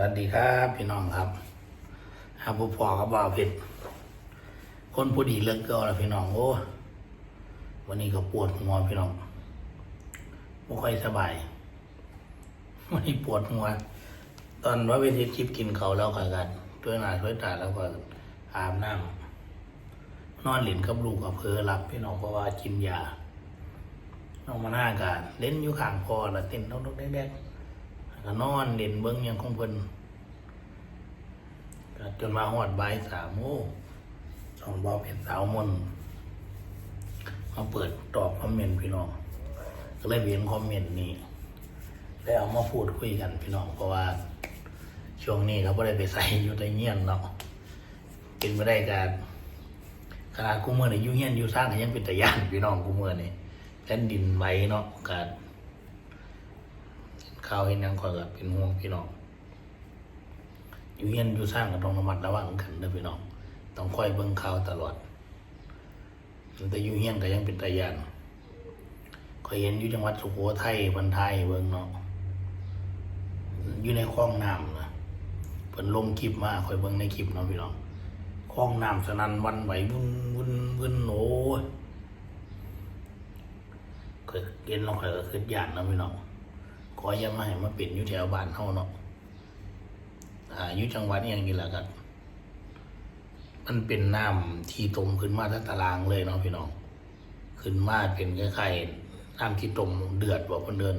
วัสดีครับพี่น้องครับหาผู้พ่อกับบ่าวเพชรคนผู้ดีเลิกก็แล้วพี่น้องโอ้วันนี้ก็ปวดหัวพี่น้องไม่ค่อยสบายวันนี้ปวดหัว ตอนว่าเวทีจิบกินเขาแล้วกันกันช่วยหน้าช่วยตาแล้วก็อาบน้ำนอนหลินกับลูกกับเพอหลับพี่น้องเพราะว่ากินยาน้องมาหน้าการเล่นอยู่ข้างพอละเต้นต้องต้องแดกๆ ก็นอนเด่นเบิ้งยังของเพิ่นก็จนมาหอดบ่ายสามโอ้สองบอเป็นสาวมนต์มาเปิดตอบคอมเมนต์พี่น้อง ก็เลยเห็นคอมเมนต์นี้ได้เอามาพูดคุยกันพี่น้องเพราะว่าช่วงนี้เขาไม่ได้ไปใส่อยู่ในเงียนเนาะกินไม่ได้การขนาดกูเมื่อนี่ยู่งเงียนอยู่สร้างยังเป็นตะยานพี่น้องกูเมื่อนี่แผ่นดินไหวเนาะการ ข่าวเห็นยังคอยกับเป็นห่วงพี่น้องอยู่เฮียนอยู่สร้างก็ต้องระมัดระวังกันเด้อพี่น้องต้องคอยเบิ่งข่าวตลอดแต่อยู่เฮียนก็ยังเป็นตายันคอยเห็นอยู่จังหวัดสุโขทัยพันไทยเบิ่งเนาะอยู่ในคลองน้ำนะเพิ่นลงคลิปมาคอยเบิ่งในคลิปเนาะพี่น้องคลองน้ำสนั่นวันไหววุ่นวุ่นวุ่นโอ้ยเคยเห็นเราคอยก็คือย่านเนาะพี่น้อง ออย่ามาให้มาเป็นอยู่แถวบ้านเฮาเนาะอ่าอยู่จังหวัดอย่างนี้แหละครับมันเป็นน้ำที่ต้มขึ้นมาทั้งตารางเลยเนาะพี่น้อง ขึ้นมาเป็นคล้ายๆน้ำที่ต้มเดือดบอกคนเดิน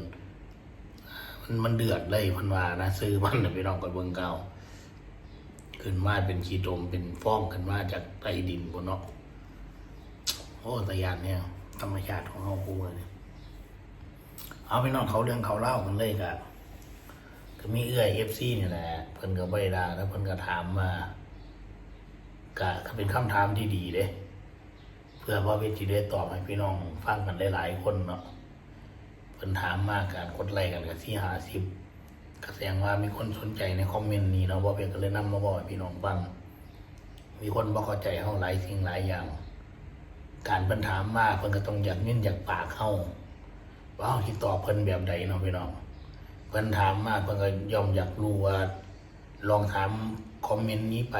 มันมันเดือดเลยพันว่านะซื้อมันนะพี่น้องกับเบิ่งเก่าขึ้นมาเป็นขี้ต้มเป็นฟองขึ้นมาจากใต้ดินบนเนาะโอ้ตะยานเนี่ยธรรมชาติของเฮาคู่เลย เอาไปนอนเขาเรื่องเขาเล่ากันเลยกับก็มีเอื้อยเอฟซีนี่แหละเพิ่นก็บริดาแล้วเพิ่นก็ถามมาก็ก็เป็นคำถามที่ดีเด้เพื่อว่าเวทีได้ตอบให้พี่น้องฟังกันได้หลายคนเนาะเพิ่นถามมากการกดไลค์กันกับที่หาสิบก็แสดงว่ามีคนสนใจในคอมเมนต์นี้เนาะว่าเพิ่นก็เลยนำมาบอกให้พี่น้องฟังมีคนบ่เข้าใจเฮาหลายสิ่งหลายอย่าง การเพิ่นถามมาเพิ่นก็ต้องอยากยินอยากปากเฮา ว่าคิดตอบเพิ่นแบบใดเนาะพี่น้องเพิ่นถามมาเพิ่นก็ย่อมอยากรู้ว่า ลองถามคอมเมนต์นี้ไป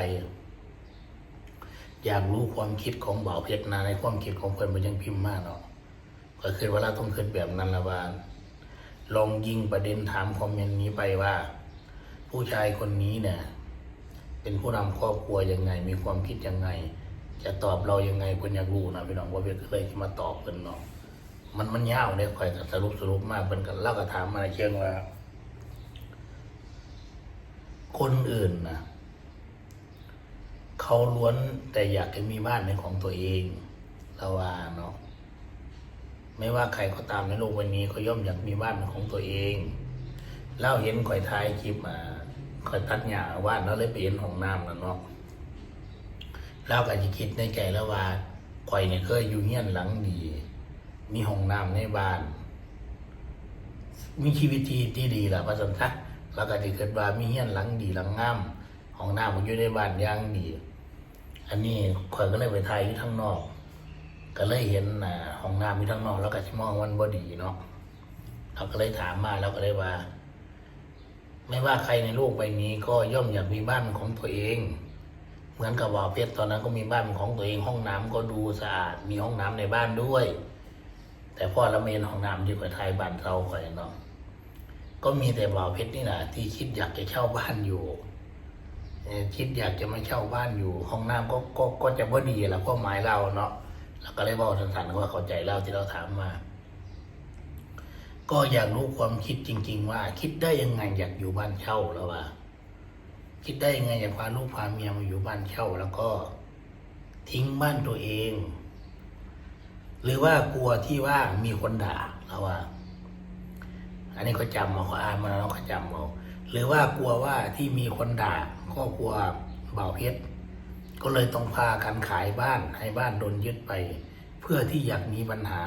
อยากรู้ความคิดของบ่าวเพชรนะในความคิดของเพิ่นมันยังพิมพ์มากเนาะก็คือว่าเราต้องคิดแบบนั้นละว่าลองยิงประเด็นถามคอมเมนต์นี้ไปว่า ผู้ชายคนนี้เนี่ยเป็นผู้นำครอบครัวยังไง มีความคิดยังไง จะตอบเรายังไงเพิ่นอยากรู้นะพี่น้องว่าเพชรก็เลยมาตอบเพิ่นเนาะ มันมันยาวเนี่ยคอยก็สรุปสรุปมากเป็นกันเล่าก็ถามมาเช่นว่า คนอื่นนะเขาล้วนแต่อยากจะมีบ้านเป็นของตัวเองเราว่าเนาะไม่ว่าใครก็ตามในโลกวันนี้เขาย่อมอยากมีบ้านเป็นของตัวเองเล่าเห็นข่อยทายคลิปมาข่อยตัดหญ้าว่านแล้วเลยไปเห็นห้องน้ำแล้วเนาะเล่าก็จะคิดในใจแล้วว่าข่อยเนี่ยเคยอยู่เงี้ยนหลังดี มีห้องน้ำในบ้าน มีชีวิตที่ที่ดีแหละพระสมทักแล้วก็จะเกิดว่ามีเฮียนหลังดีหลังงามห้องน้ำมันอยู่ในบ้านย่างดี อันนี้ข่อยก็เลยไปถ่ายอยู่ข้างนอก ก็เลยเห็นห้องน้ำอยู่ข้างนอก แล้วก็จะมองวันบ่ดีเนาะเราก็เลยถามมาแล้วก็เลยว่า ไม่ว่าใครในโลกใบนี้ ก็ย่อมอยากมีบ้านของตัวเองเหมือนกับว่าเพชรตอนนั้นก็มีบ้านเป็นของตัวเองห้องน้ำก็ดูสะอาด มีห้องน้ำในบ้านด้วย แต่พอเราเมนห้องน้ำอยู่กับไทยบ้านเราค่อยเนาะก็มีแต่บ่าวเพชรนี่แหละที่คิดอยากจะเช่าบ้านอยู่คิดอยากจะมาเช่าบ้านอยู่ ห้องน้ำก็ก็ก็จะพอดีแหละก็หมายเราเนาะแล้วก็เลยบอกสั้นๆว่าเข้าใจเราที่เราถามมา ก็อยากรู้ความคิดจริง ๆ ว่า คิดได้ยังไงอยากอยู่บ้านเช่าแล้วว่า คิดได้ยังไงอยากพาลูกพาเมียมาอยู่บ้านเช่า แล้วก็ ทิ้งบ้านตัวเอง หรือว่ากลัวที่ว่ามีคนด่าเราว่า อันนี้ก็จำเอาเขาอ่านมาแล้วก็จำเอาหรือว่ากลัวว่าที่มีคนด่าก็กลัวเบาเพชรก็เลยต้องพากันขายบ้านให้บ้านโดนยึดไป เพื่อที่อยากมีปัญหา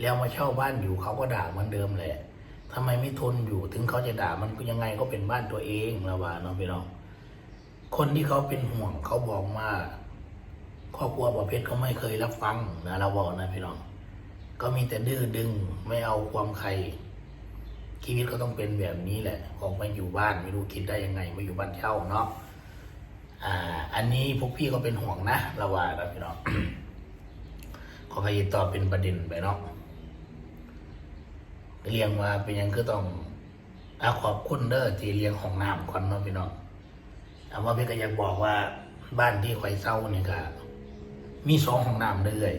แล้วมาเช่าบ้านอยู่เขาก็ด่าเหมือนเดิมแหละทำไมไม่ทนอยู่ถึงเขาจะด่ามันก็ยังไงก็เป็นบ้านตัวเองเราว่าเนาะพี่น้องคนที่เขาเป็นห่วงเขาบอกมา ครอบครัวประเภทเขาไม่เคยรับฟังนะเราบอกนะพี่น้อง ก็มีแต่ดื้อดึงไม่เอาความใครชีวิตก็ต้องเป็นแบบนี้แหละออกมาอยู่บ้านไม่รู้คิดได้ยังไงมาอยู่บ้านเช่าเนาะอ่า อันนี้พวกพี่ก็เป็นห่วงนะระว่านะพี่น้องขอขยิบตอบเป็นประเด็นไปเนาะเรียงมาเป็นยังคือต้องอาขอบคุณเด้อที่เลี้ยงของน้ำก่อนเนาะพี่น้องอาว่าพี่ก็อยากบอกว่าบ้านที่ข่อยเศร้าเนี่ยก็ มีสองห้องน้ำเลย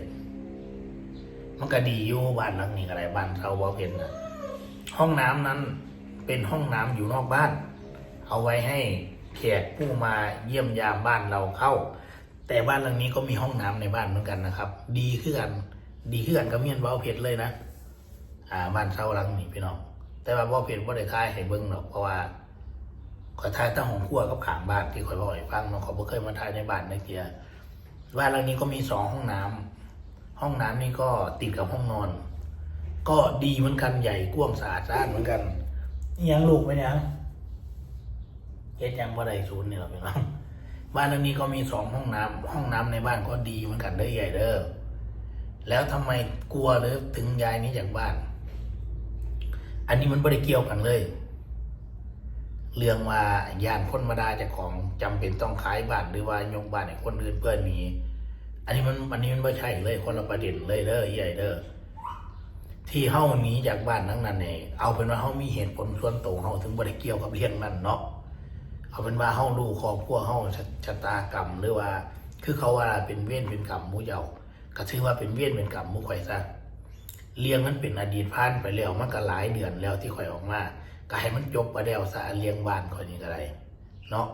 มันก็ดีอยู่บ้านหลังนี้ก็ได้บ้านเช่าบ่เพ็นนะห้องน้ำนั้นเป็นห้องน้ำอยู่นอกบ้าน เอาไว้ให้แขกผู้มาเยี่ยมยามบ้านเราเข้า แต่บ้านหลังนี้ก็มีห้องน้ำในบ้านเหมือนกันนะครับ ดีขึ้นกัน ดีขึ้นกันกับเมียนเบาเพชรเลยนะอ่าบ้านเช่าหลังนี้พี่น้องแต่ว่าเบาเพชรว่าได้ทายให้เบิ้งหรอกเพราะว่าขอยทายตั้งห้องครัวกับขางบ้านที่ขอยบอกให้ฟังเนาะเขาบ่เคยมาทายในบ้านในเทีย บ้านหลังนี้ก็มีสองห้องน้ำห้องน้ำนี่ก็ติดกับห้องนอน ก็ดีเหมือนกันใหญ่กว้างสะอาดสะอาดเหมือนกันนี่ยังลูกไหมเนี่ยเฮ็ดยังบ่ได้ศูนย์นี่หรอกพี่น้องบ้านหลังนี้ก็มีสองห้องน้ำห้องน้ำในบ้านก็ดีเหมือนกันเด้อใหญ่เด้อแล้วทำไมกลัวหรือถึงย้ายนี้จากบ้าน อันนี้มันไม่ได้เกี่ยวกันเลย เรื่องว่าญาติคนมาได้จากของจำเป็นต้องขายบ้านหรือว่ายกบ้านให้คนอื่นเพื่อนหนีอันนี้มันอันนี้มันไม่ใช่เลยคนละประเด็นเลยเด้อใหญ่เด้อที่เฮาหนีจากบ้านทั้งนั้นเนี่ยเอาเป็นว่าเฮามีเหตุผลส่วนตัวเฮาถึงบ่ได้เกี่ยวกับเรื่องนั้นเนาะเอาเป็นว่าเฮาดูครอบครัวเฮาชะชะตากรรมหรือว่า คือเขาว่าเป็นเวรเป็นกรรมมู่เจ้าก็ถือว่าเป็นเวรเป็นกรรมมู่ข่อยซะเลี้ยงมันเป็นอดีตผ่านไปแล้วมันก็หลายเดือนแล้วที่ข่อยออกมา ก็ให้มันจบไปแล้วซะเลี้ยงบ้านข่อยนี่ก็ได้เนาะ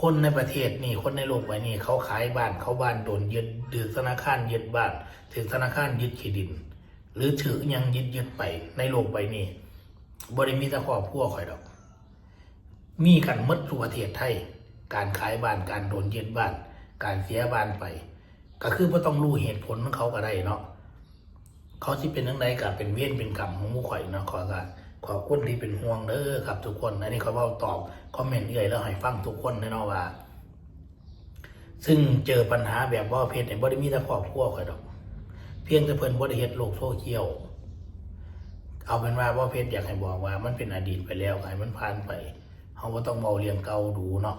คนในประเทศนี่คนในโลกใบนี้เขาขายบ้านเขาบ้านโดนยึดถือธนาคารยึดบ้านถือธนาคารยึดที่ดิน หรือถือยังยึดยึดไปในโลกใบนี้บ่ได้มีแต่ครอบครัวข่อยดอก มีกันมดทั่วประเทศไทย การขายบ้านการโดนยึดบ้าน การเสียบ้านไป ก็คือไม่ต้องรู้เหตุผลของเขาก็ได้เนาะเขาที่เป็นทั้งใดกับเป็นเวียนเป็นกรรมของหมู่ข่อยเนาะขอก็ ขอบคุณที่เป็นห่วงเด้อครับทุกคน อันนี้เขาเว้าตอบคอมเมนต์เอ่ยแล้วให้ฟังทุกคนแน่นอนว่า ซึ่งเจอปัญหาแบบว่าเพจเนี่ยบ่ได้มีแต่ครอบครัวข่อยดอก เพียงแต่เพิ่นบ่ได้เฮ็ดโลกโซเชียลเอาเป็นว่าว่าเพชรอยากให้บอกว่า มันเป็นอดีตไปแล้วให้มันผ่านไปเขาก็ต้องเบาเรียงเก่าดูเนาะ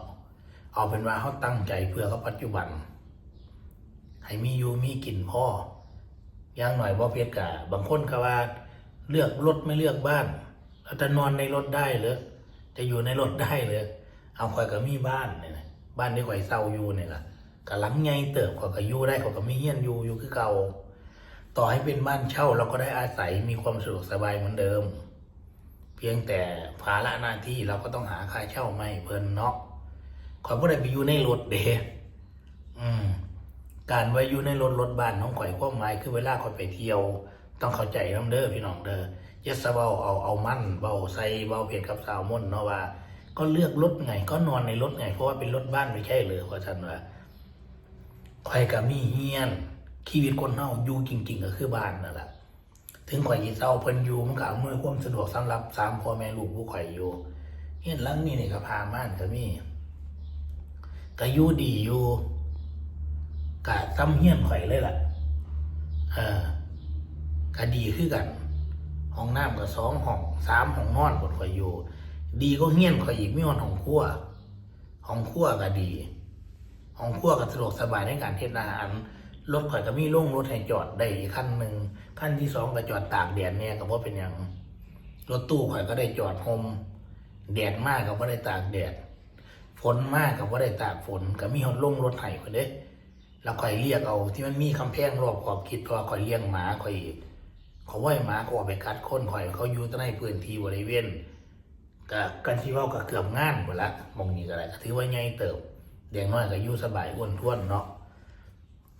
เอาเป็นว่าเขาตั้งใจเพื่อเขาปัจจุบัน ให้มีอยู่มีกินพ่ออย่างหน่อยว่าเพชรกะบางคนก็ว่าเลือกรถไม่เลือกบ้าน จะนอนในรถได้หรือจะอยู่ในรถได้หรือเอาข่อยก็มีบ้านเนี่ยนะบ้านที่ข่อยเศร้าอยู่เนี่ยล่ะกหลังไงเติบข่อยก็อยู่ได้ข่อยก็มีเฮียนอยู่อยู่คือเก่า ต่อให้เป็นบ้านเช่าเราก็ได้อาศัยมีความสะดวกสบายเหมือนเดิม เพียงแต่ภาระหน้าที่เราก็ต้องหาค่าเช่าไม่เพิ่นเนาะข่อยบ่ได้ไปอยู่ในรถเด้อืมการไว้อยู่ในรถรถบ้านน้องข่อยความหมายคือเวลาข่อยไปเที่ยว ต้องเข้าใจน้ำเด้อพี่น้องเด้อ อย่าสเบาเอาเอามันเบาใส่เบาเพียงกับสาวม่นเนาะว่า ก็เลือกรถไงก็นอนในรถไงเพราะว่าเป็นรถบ้านไม่ใช่เลยว่าฉันว่าข่อยกับมีเฮียนชีวิตคนเฮาอยู่จริง ๆ ก็คือบ้านนั่นแหละถึงข่อยยีเศร้าเพิ่นอยู่มันก็อำนวยความสะดวกสำหรับสามพ่อแม่ลูกผู้ข่อยอยู่เฮียนหลังนี้นี่ก็พาม่านก็มีก็อยู่ดีอยู่ก็ซ้ำเฮียนข่อยเลยล่ะเออก็ดีคือกัน ห้องน้ำก็สองห้องสามห้องนอนบนข่อยอยู่ ดีก็เฮี้ยนข่อยอีกมีห้องครัวห้องครัวก็ดีห้องครัวก็สะดวกสบายในการเทศอาหารรถข่อยก็มีโล่งรถให้จอดได้อีกคันหนึ่งคันที่สองก็จอดตากแดดเนี่ยก็บ่เป็นอย่างรถตู้ข่อยก็ได้จอดโฮมแดดมากก็บ่ได้ตากแดดฝนมากก็บ่ได้ตากฝนก็มีหดโล่งรถไห้ข่อยเด้แล้วข่อยเรียกเอาที่มันมีคำแพงรอบขอบคิดเพราะข่อยเลี้ยงหมาข่อย เขาไหว้หมาเขาออกไปกัดคนข่อยเขาอยู่ในพื้นที่บริเวณก็กันที่ว่าก็เกือบงานหมดละมองนี้ก็ได้ก็ถือว่าใหญ่เติบเด็กน้อยก็อยู่สบายอ้วนท้วนเนาะ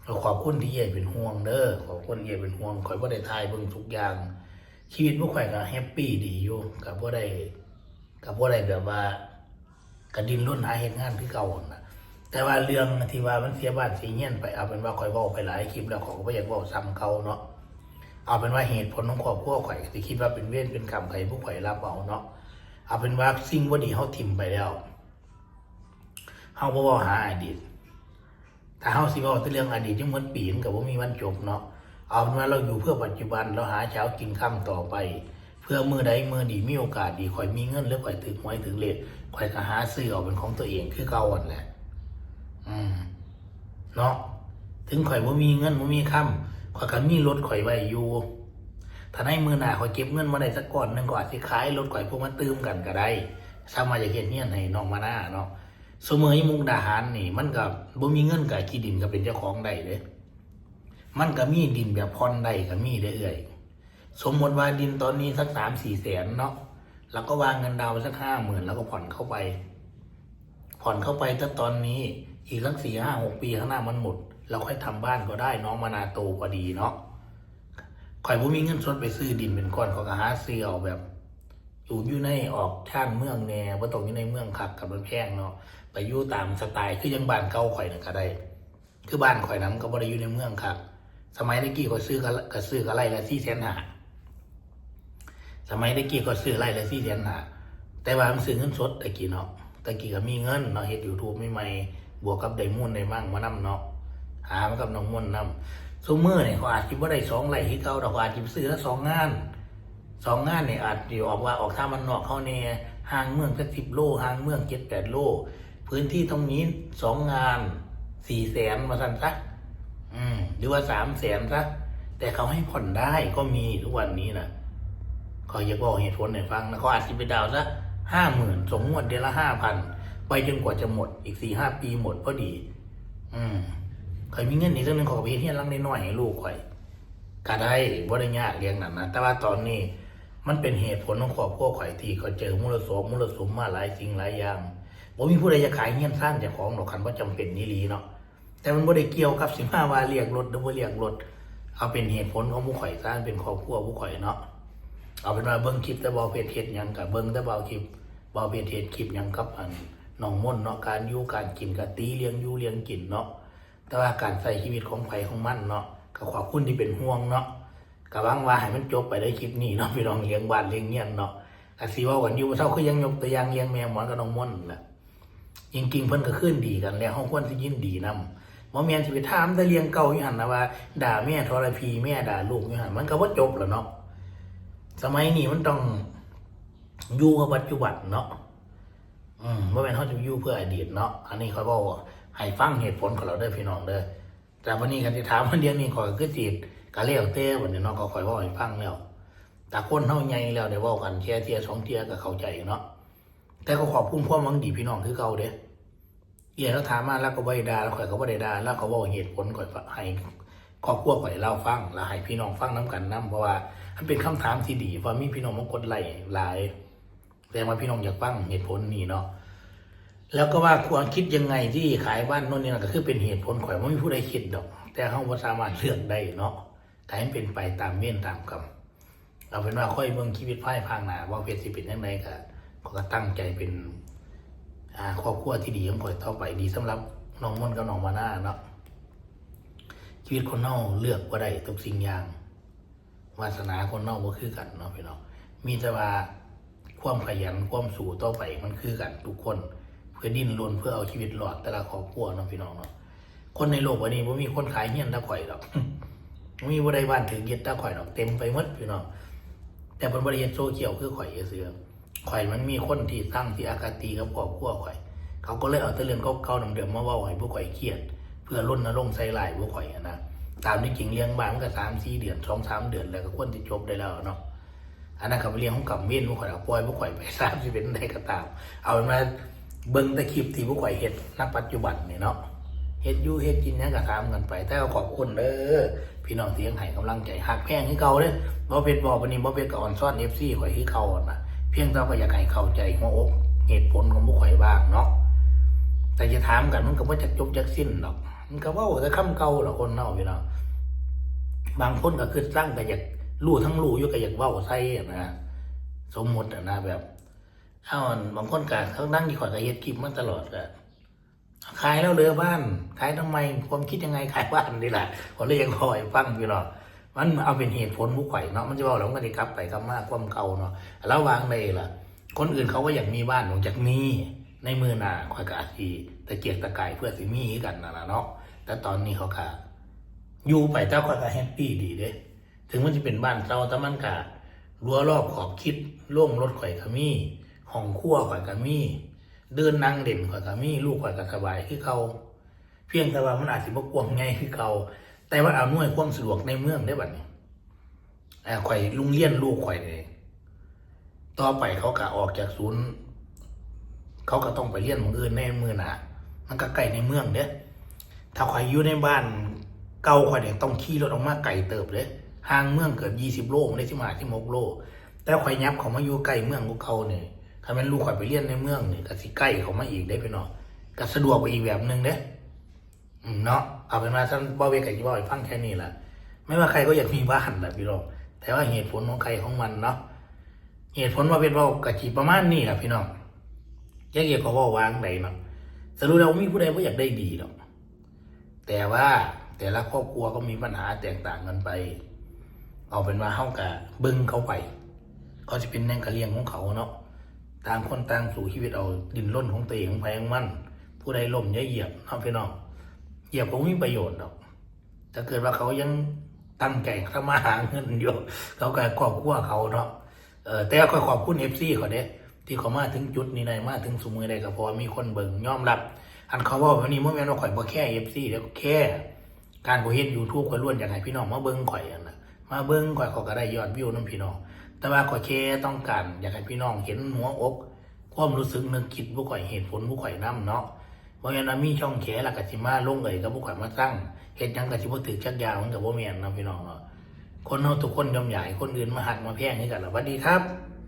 เราขอบคุณที่เย่เป็นห่วงเด้อขอบคุณเย่เป็นห่วงข่อยบ่าได้ทายเบิ่งทุกอย่าง ชีวิตพวกข่อยก็แฮปปี้ดีอยู่กับบ่ได้กับบ่ได้แบบว่ากระดินรุ่นหาเฮ็ดงานคือเก่าน่ะแต่ว่าเรื่องที่ว่ามันเสียบ้านเสียเงี้ยนไปเอาเป็นว่าข่อยว้าไปหลายคลิปแล้วขอก็อยากว้าซ้ำเขาเนาะ เอาเป็นว่าเหตุผลของครอบครัวข่อยที่คิดว่าเป็นเวรเป็นกรรมใครพวกข่อยรับเอาเนาะเอาเป็นว่าสิ่งบ่ดีเฮาทิมไปแล้วเฮาบ่เว้าหาอดีตถ้าเฮาสิเว้าแต่เรื่องอดีตยังเหมือนปีนกับว่ามีวันจบเนาะเอาเป็นว่าเราอยู่เพื่อปัจจุบันเราหาเช้ากินค่ำต่อไป เพื่อมือใดมือดีมีโอกาสดีข่อยมีเงินหรือข่อยถึงหวยถึงเลขข่อยก็หาซื้อเอาเป็นของตัวเองคือเก่าอันแหละอืมเนาะถึงข่อยว่ามีเงินว่ามีคำ ข่อยก็มีรถข่อยไว้อยู่ถ้าในมือหนาข่อยเก็บเงินมาได้สักก่อนหนึ่งก็อาจสิขายรถข่อยพวกมันตื้มกันก็ได้สามารถจะเฮ็ดเฮียนให้น้องมาหน้าเนาะสมัยมุกดาหารนี่ มันก็บ่มีเงินกับที่ดินก็เป็นเจ้าของได้เด้มันก็มีดินแบบพรได้ก็มีได้เอื่อยสมมติว่าดินตอนนี้สักสามสี่แสนเนาะแล้วก็วางเงินดาวสักห้าหมื่นแล้วก็ผ่อนเข้าไป ผ่อนเข้าไปถ้าตอนนี้อีกสักสี่ห้าหกปีข้างหน้ามันหมด เราค่อยทำบ้านก็ได้น้องมานาโตก็ดีเนาะข่อยบ่มีเงินสดไปซื้อดินเป็นก้อนขาก็หาซื้อเอาแบบ อยู่อยู่ในออกชานเมืองแน่ว่าตรงอยู่ในเมืองคักกับมันแพงเนาะไปอยู่ตามสไตล์คือยังบ้านเก่าข่อยน่ะก็ได้ คือบ้านข่อยนั้นก็บ่ได้อยู่ในเมืองครับสมัยตะกี้ก็ซื้อก็ก็ซื้อก็ไร่ละสี่แสนห้าสมัยตะกี้ก็ซื้อไร่ละสี่แสนห้าแต่ว่ามันซื้อเงินสดตะกี้เนาะตะกี้ก็มีเงินเนาะเฮ็ดยูทูบใหม่ๆบวกกับไดมุ่นได้มั่งมานํเนาะ หามากับน้องมนนํซุมื้อนี่ยเขาอาจสิบ่าได้สองไร่ที่เก่าดอกอาจสิซื้อละสองงานสองงานเนี่ยอาจสิออกว่าออกท่ามันนอกเขาแน่ห่างเมืองสัก10โลห่างเมือง7 8โล พื้นที่ตรงนี้สองงานสี่แสนมาสั่นซะอืมหรือว่าสามแสนซะแต่เขาให้ผ่อนได้ก็มีทุกวันนี้นะเขาอยากบอกเหตุผลให้ฟังนะเขาอาจจะไปดาวซะห้าหมื่นสมงวดเดือนละห้าพันไปจนกว่าจะหมดอีกสี่ห้าปีหมดพอดี อืม เคยมีเงินอีกเรื่องหนึงขอไปเฮียนลังน้อยๆให้ลูกข่อยก็ได้บ่ได้ยากเรียงนั้นนะแต่ว่าตอนนี้มันเป็นเหตุผลของครอบครัวข่อยที่เขาเจอมูลสมมูลสมมาหลายสิ่งหลายอย่างบ่มีผู้ใดจะขายเฮียนสร้างจ้าของดอกคันว่าจำเป็นนี่ลีเนาะแต่มันบ่ได้เกี่ยวกับสิบห้าว่าเรียกรถหรือบ่เรียกรถเอาเป็นเหตุผลของผู้ข่อยสร้างเป็นครอบครัวผู้ข่อยเนาะเอาเป็นว่าเบิ่งคลิปแต่บ่เพจเฮ็ดยังกับเบิ่งแต่บ่คลิปบ่เพจเฮ็ดคลิปยังกับอันน้องม่นเนาะการยู่การกินกับตีเลี้ยงยู่เลี้ยงกินเนาะ แต่ว่าการใส่ชีวิตของไผของมันเนาะก็ขอบคุณที่เป็นห่วงเนาะก็หวังว่าให้มันจบไปได้คลิปนี้เนาะพี่น้องเลี้ยงบ้านเลี้ยงเงี้ยนเนาะก็สิเว้ากันอยู่เท่าคือยังยกตัวอย่างเลี้ยงแม่หมอนกับน้องม่นแหละจริงๆเพิ่นก็คืนดีกันแล้วเฮาควรสิยินดีนํหมอแมนสิไปถามแต่เรียงเก่าอยู่หันนะว่าด่าแม่ทรพีแม่ด่าลูกอยู่หันมันก็ว่าจบแล้วเนาะสมัยนี้มันต้องอยู่กับปัจจุบันเนาะอืมว่าเป็นเขาจะอยู่เพื่ออดีตเนาะอันนี้เขาบอกว่า ให้ฟังเหตุผลของเราเด้อพี่น้องเด้อแต่วันนี้กันที่ถามวันเดียวนี้ขอยคือจีดกะเลี้ยวเต้วันนี้เนาะก็คอยว่าให้ฟังแล้วแต่คนเฮาใหญ่แล้วได้เว้ากันแค่เทียสองเทียก็เข้าใจเนาะแต่ก็ขอบคุณความหวังดีพี่น้องคือเก่าเด้เอียแล้วถามมาแล้วก็บ่ได้ด่าแล้วข่อยก็บ่ได้ด่าแล้วเขาบอกเหตุผลข่อยให้ครอบครัวข่อยเล่าฟังแล้วให้พี่น้องฟังน้กันนํเพราะว่ามันเป็นคำถามที่ดีเพราะมีพี่น้องมากดไลค์หลายแสดงว่าพี่น้องอยากฟังเหตุผลนี้เนาะ แล้วก็ว่าควรคิดยังไงที่ขายบ้านโน่นนี่นั่นก็คือเป็นเหตุผลข่อยบ่มีผู้ใดคิดดอก แต่เฮาบ่สามารถเลือกได้เนาะถ้าให้เป็นไปตามเว้นตามกรรมเอาเป็นว่าค่อยเบิ่งชีวิตภายภาคหน้าว่าเพชรสิเป็นจังไดก็ก็ตั้งใจเป็นครอบครัวที่ดีของข่อยต่อไปดีสำหรับน้องมนต์กับน้องมาหน่าเนาะชีวิตคนน่าเลือกว่าได้ทุกสิ่งอย่างวาสนาคนน่าบ่คือกันเนาะพี่น้องมีแต่ว่าความขยันความสู้ต่อไปมันคือกันทุกคน พื่อดิ้นรนเพื่อเอาชีวิตรอดแต่ละครอบครัวเนาะพี่น้องเนาะคนในโลกวันนี้บ่มีคนขายเฮียนตะข่อยหรอกบ่มีบ่ได้บ้านถึงยึดตะข่อยหรอกเต็มไปหมดพี่น้องแต่เพิ่นบ่ได้เฮ็ดโซเชียลคือข่อยเสือข่อยมันมีคนที่ตั้งที่อากาตีกับครอบครัวข่อย เขาก็เลยเอาแต่เรื่องเก่าๆเดิมๆมาว้าให้พวกข่อยเครียด เพื่อลดนนรงใส่ลายพวกข่อยนะตามที่จริงเลี้ยงบ้านมันก็สามสี่เดือนสองสามเดือนแล้วก็ควรที่จบได้แล้วเนาะอันนั้นเขาไปเลี้ยงของกับเว้นพวกข่อยเอาปล่อยพวกข่อยไปสามสิเป็นได้ก็ตาม เอาเป็นว่า เบิ่งแต่คลิปที่พวกข่อยเฮ็ดณปัจจุบันนี่เนาะเฮ็ดอยู่เฮ็ดกินหยังก็ถามกันไป แต่ก็ขอบคุณเด้อพี่น้องที่ยังให้กำลังใจหักแพงให้เก่าเด้อบ่เป็นบ่วันนี้บ่เป็นกับออนซ่อน FC ข่อยให้เก่าอะนะเพียงแต่ว่าอยากให้เข้าใจหัวอกเหตุผลของผู้ข่อยบ้างเนาะแต่จะถามกันมันก็ว่าจะจบจากสิ้นหรอก มันก็ว่าแต่คำเก่าหรอกคนเนาะพี่น้องบางคนก็คือสร้างก็อยากรู้ทั้งรู้อยู่ก็อยากเว้าใส่นะสมมติอะนะแบบ เอ้าบางคนก็เขานั่งที่ข่อยก็เฮ็ดคลิปมาตลอดก็ขายแล้วเรือบ้าน ขายทำไมความคิดยังไงขายบ้านนี่แหละผมเลยยากคอยฟังพี่น้องมันเอาเป็นเหตุผลผู้ข่อยเนาะมันจะเว่าแล้วมันก็จะกลับไปกลับมาความเก่าเนาะแล้ววางเลยล่ะ คนอื่นเขาก็อยากมีบ้านของจากมีในมือหนาคอยกอาทีตะเกียกตะกายเพื่อสิมีกันนะนะเนาะแต่ตอนนี้เขาก็อยู่ไปเจ้าคอยก็แฮปปี้ดีเด้ถึงมันจะเป็นบ้านเจ้าแต่มันก็รั้วรอบขอบคิดล่วงรถข่อยก็มี ห้องครัวข่อยก็มีเดินนั่งเด่นข่อยก็มีลูกข่อยก็สบายคือเขาเพียงแต่ว่ามันอาจสิบ่กว้างไงคือเขาแต่ว่าเอาหน่วยความสะดวกในเมืองได้บัดนี้อ่าข่อยลุงเลี้ยนลูกข่อยเลยต่อไปเขาก็ออกจากศูนย์เขาก็ต้องไปเรียนหมองอื่นในเมืองหนามันก็ไกลในเมืองเด้ถ้าข่อยอยู่ในบ้านเก่าข่อยเนี่ยต้องขี่รถออกมาไกลเติบเลยห่างเมืองเกือบยี่สิบโลไม่ได้ที่มาที่มกโล แต่ข่อยยับเขามาอยู่ใกล้เมืองของเขาเนี่ย ถ้าแม่นลูกข่อยไปเรียนในเมืองเนี่ยก็สิใกล้เขามาอีกได้ไปเนาะก็สะดวกไปอีกแบบหนึ่งเด้เนาะเอาเป็นว่าท่านบ่เวกับที่บ่ให้ฟังแค่นี้แหละไม่ว่าใครก็อยากมีบ้านแหละพี่น้องแต่ว่าเหตุผลของใครของมันเนาะเหตุผลว่าเป็นว่ากะจีประมาณนี้แหละพี่น้องแยกเกี่ยวกับว่าวางใดเนาะสรุปแล้วมีผู้ใดว่าอยากได้ดีหรอกแต่ว่าแต่ละครอบครัวก็มีปัญหาแตกต่างกันไป เอาเป็นว่าเฮากะเบิ้งเขาไปเขาจะเป็นแนงกะเลียงของเขาเนาะ ต่างคนต่างสู่ชีวิตเอาดินร่นของตัวเองของไปของมัน ผู้ใดล่มอย่าเหยียบเนาะพี่น้องเหยียบก็ไม่มีประโยชน์หรอกถ้าเกิดว่าเขายังตั้งใจทำมาหาเงินอยู่เขาก็ครอบครัวเขาเนาะแต่ก็ขอบคุณเอฟซีเขาเด้ที่เขามาถึงจุดนี้ได้มาถึงสมือได้ก็พราะว่ามีคนเบิ่งยอมรับ อันเขาว่าวันนี้เมื่อแม่นว่าข่อยบ่แค่เอฟซีแล้วก็แค่ การข่อยเฮ็ดยูทูบข่อยล้วนอยากให้พี่น้องมาเบิ่งข่อยอะมาเบิ่งข่อยเขาก็ได้ยอดวิวนํพี่น้อง แต่ว่าข่อยแค่ต้องการอยากให้พี่น้องเห็นหัวอก ความรู้สึกนึกคิดผู้ข่อยเหตุผลผู้ข่อยน้ำเนาะเพราะงั้นนะมีช่องแขหลักก็สิมาลงเอ่ยกับผู้ข่อยมาตั้งเห็นยังก็สิบ่ถือชักยาวมันกับ่แม่นนะพี่น้องเนาะคนเราทุกคนยอมใหญ่คนอื่นมาหักมาแพงให้กันหรอสวัสดีครับ